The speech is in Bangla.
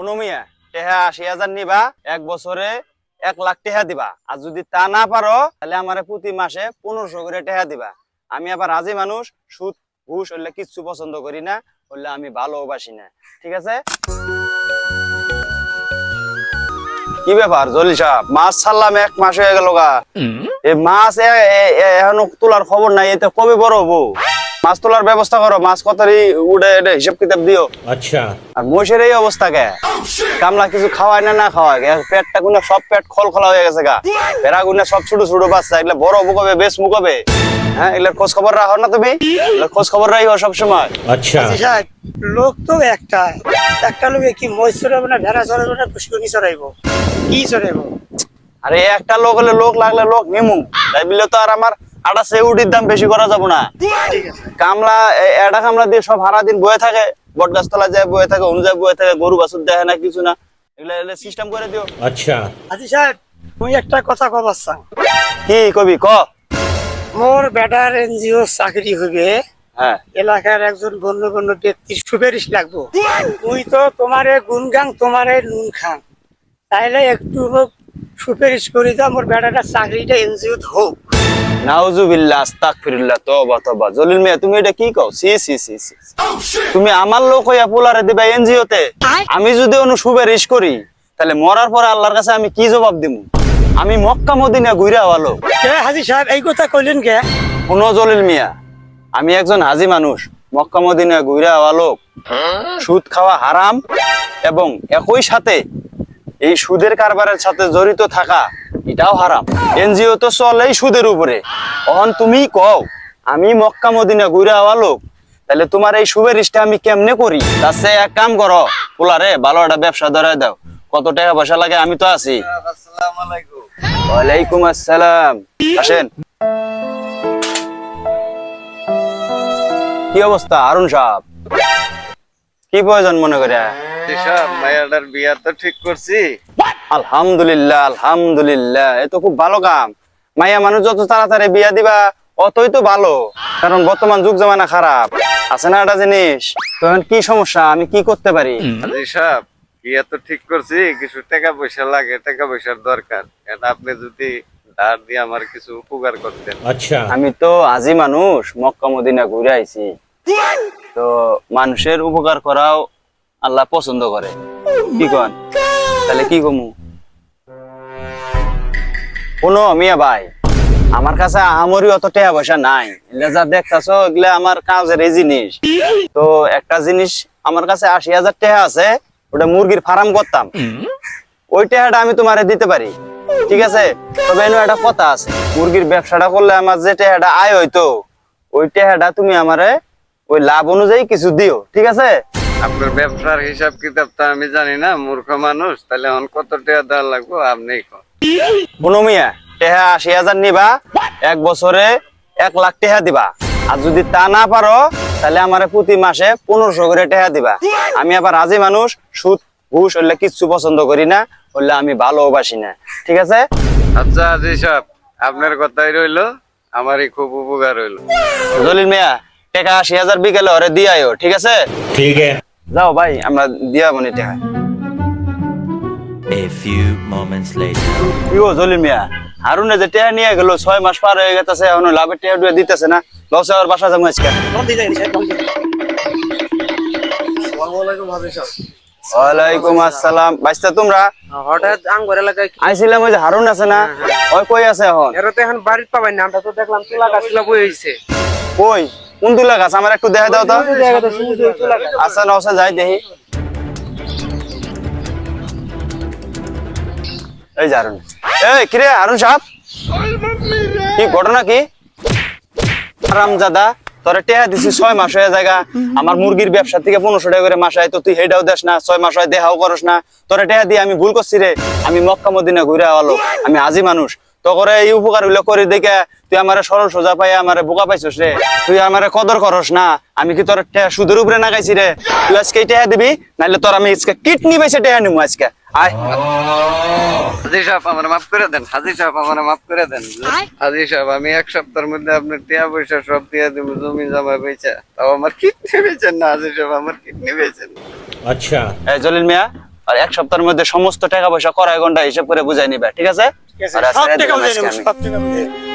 কোনো টেহা আশি হাজার নিবা এক বছরে এক লাখ টেহা দিবা। আর যদি তা না পারো তাহলে আমার প্রতি মাসে পনেরোশো করে টেহা দিবা। আমি আবার রাজি মানুষ সুদ ঘুষ হলে কিচ্ছু পছন্দ করি না হলে আমি ভালোবাসি না। ঠিক আছে? কি ব্যাপার জলি সাহেব? মাছ ছাড়লাম এক মাস হয়ে গেল গা। মাছ তোলার খবর নাই এতে কবে বড় হব? মাছ তোলার ব্যবস্থা করো মাছ কতারি উড়ে হিসাব কিতাব দিও। আচ্ছা। আর মহিষের এই অবস্থা কে? কামলা কিছু খাওয়ায় না না খাওয়ায়। পেটটা গুনা সব পেট খল খোলা হয়ে গেছে গা। পেরা গুনা সব ছোট ছোট বাচ্চা এগুলো বড় মুকবে বেশ মুকবে হ্যাঁ এগুলোর খোঁজ খবর রাখো না তুমি? খোঁজ খবর রাখো সবসময়। আচ্ছা।, আচ্ছা লোক তো একটা। একটা লোক কি মহিষ চড়াবো না ভেড়া চড়াবো না পুষ্করণী চড়াইবো কি চড়াইবো আরে একটা লোক হলে লোক লাগলে লোক নেমু। তাই বললে তো আর আমার আটা সেউটির দাম বেশি করা যাব না। কামলা এটা কামলা দিয়ে সব হারা দিন বয়ে থাকে। বটগাছতলা যায় বয়ে থাকে অনুযায়ী বয়ে থাকে গরু বাছুর দেখে না কিছু না। এগুলা সিস্টেম করে দিও। আচ্ছা। আজি সাহেব তুই একটা কথা কবার আচ্ছা। কি কবি ক? মোর বেটার এনজিও চাকরি হবে হ্যাঁ। এলাকার একজন বন্ধু ব্যক্তির সুপারিশ লাগবো। তুই তো তোমারে গুন গাং তোমারে নুন খাং তাইলে একটু সুপারিশ করি দাও মোর বেটাটা চাকরিটা এনজিও হোক নাউজুবিল্লাহ আস্তাগফিরুল্লাহ তওবা তওবা। জলিল মিয়া তুমি এটা কি কও? সি সি সি সি তুমি আমার লোক হইয়া পোলারে দিবা এনজিওতে। আমি যদি অনু সুপারিশ করি তাহলে মরার পরে আল্লাহর কাছে আমি কি জবাব দিমু? আমি মক্কা মদিনা ঘুরে কে হাজি সাহেব এই কথা কইলেন কে? কোন জলিল মিয়া আমি একজন হাজি মানুষ। মক্কা মদিনা ঘুরে আওয়ালো সুদ খাওয়া হারাম এবং একই সাথে এই সুদের কারবারের সাথে জড়িত থাকা এটাও হারাম। এনজিও তো চলেই সুদের উপরে। অহন তুমি কও, আমি মক্কা মদিনা ঘুরে আওয়া লোক, তাহলে তোমার এই সুবেরিশটা আমি কেমনে করি? তার এক কাম করো, পোলারে ভালো একটা ব্যবসা ধরাই দাও। কত টাকা পয়সা লাগে আমি তো আছি। ওয়ালাইকুম আসসালাম। আসেন। কি অবস্থা আরুন সাহেব? কি প্রয়োজন মনে করে? বিয়া তো ঠিক করছি। আলহামদুলিল্লাহ আলহামদুলিল্লাহ এ তো খুব ভালো কাম। মাইয়া মানুষ যত তাড়াতাড়ি বিয়া দিবা অতই তো ভালো। কারণ বর্তমান যুগ জামানা খারাপ। আছে না একটা জিনিস? তখন কি সমস্যা? আমি কি করতে পারি? সাহেব বিয়া তো ঠিক করছি কিছু টাকা পয়সা লাগে টাকা পয়সার দরকার। এটা আপনি যদি ধার দিয়ে আমার কিছু উপকার করতেন। আচ্ছা। আমি তো আজি মানুষ মক্কা মদিনা ঘুরে আইছি। তো মানুষের উপকার করাও আল্লাহ পছন্দ করে। কি কন? তাহলে কি কমু? কোনো মিয়া ভাই, আমার কাছে আমারই অত টাকা পয়সা নাই। যা দেখতাছো, এগুলা আমার কাজের এই জিনিস। তো একটা জিনিস, আমার কাছে আশি হাজার টাকা আছে, ওটা মুরগির ফার্ম করতাম। ওই টাকাটা আমি তোমারে দিতে পারি। ঠিক আছে? তবে এনে একটা কথা আছে, মুরগির ব্যবসাটা করলে আমার যে টাকাটা আয় হইতো, ওই টাকাটা তুমি আমারে ওই লাভ অনুযায়ী কিছু দিও। ঠিক আছে? আপনার ব্যবসার হিসাব কিতাব তো আমি জানি না মূর্খ মানুষ তাহলে এখন কত টাকা দেওয়া লাগবো আপনি বনমিয়া টেহা আশি হাজার নিবা এক বছরে এক লাখ টেহা দিবা। আর যদি তা না পারো তাহলে আমার প্রতি মাসে পনেরোশো করে টেহা দিবা। আমি আবার রাজি মানুষ সুদ ঘুষ হলে কিচ্ছু পছন্দ করি না হলে আমি ভালোবাসি না। ঠিক আছে? আচ্ছা আজি সব। আপনার কথাই রইল আমারই খুব উপকার হইল। জলিল মিয়া টাকা আশি হাজার বিকেলে ওরে দিয়ে আয়ো ঠিক আছে? ঠিক আছে। যাও ভাই আমরা দিয়া মনে টেকা A few moments later. কি ও জলিল মিয়া হারুনে যে টেহা নিয়ে গেল ছয় মাস পার হয়ে গেছে এখন লাভের টেহা টুয়া দিতেছে না। লসে আর বাসা যাব আজকে। ওয়ালাইকুম আসসালাম। বাইস্তা তোমরা? হঠাৎ আঙ্গুর এলাকায় আইছিলাম ওই যে হারুন আছে না? ওই কই আছে এখন? এরা তো এখন বাড়ির পাবেন না আমরা তো দেখলাম তুলা গাছগুলো বই হয়েছে কই? কোন তুলা গাছ আমার একটু দেখা দাও তো। আচ্ছা নসা যাই দেখি। এই যে হারুন। এই কিরে হারুন সাহেব? কি ঘটনা কি? আরামজাদা তোরে টেহা দিছি ছয় মাস হয়ে জায়গা। আমার মুরগির ব্যবসা থেকে পনেরোশো টাকা করে মাস হয় তো তুই হেডাও দেস না ছয় মাস হয় দেহাও করস না। তোরে টেহা দিয়ে আমি ভুল করছি রে। আমি মক্কা মদিনা ঘুরে আওয়ালো আমি আজি মানুষ। তখন এই উপকারগুলো করে দেখে তুই আমার সরল সোজা পাই আমার বোকা পাইছিস রে। তুই আমার কদর করস না। আমি কি তোর সুদের উপরে না রে? তুই আজকে টেহা দিবি নাহলে তোর আমি আজকে কিডনি বেছে টেহা নিবো আজকে। মাফ করে দেন। আমি এক সপ্তাহের মধ্যে আপনার টিয়া সব দিব কিডনি না আমার কিডনি আচ্ছা। মিয়া আর এক সপ্তাহের মধ্যে সমস্ত টাকা পয়সা কড়াই ঘণ্টা হিসাব করে বুঝাই নিবে ঠিক আছে? আর সব আজকে টাকা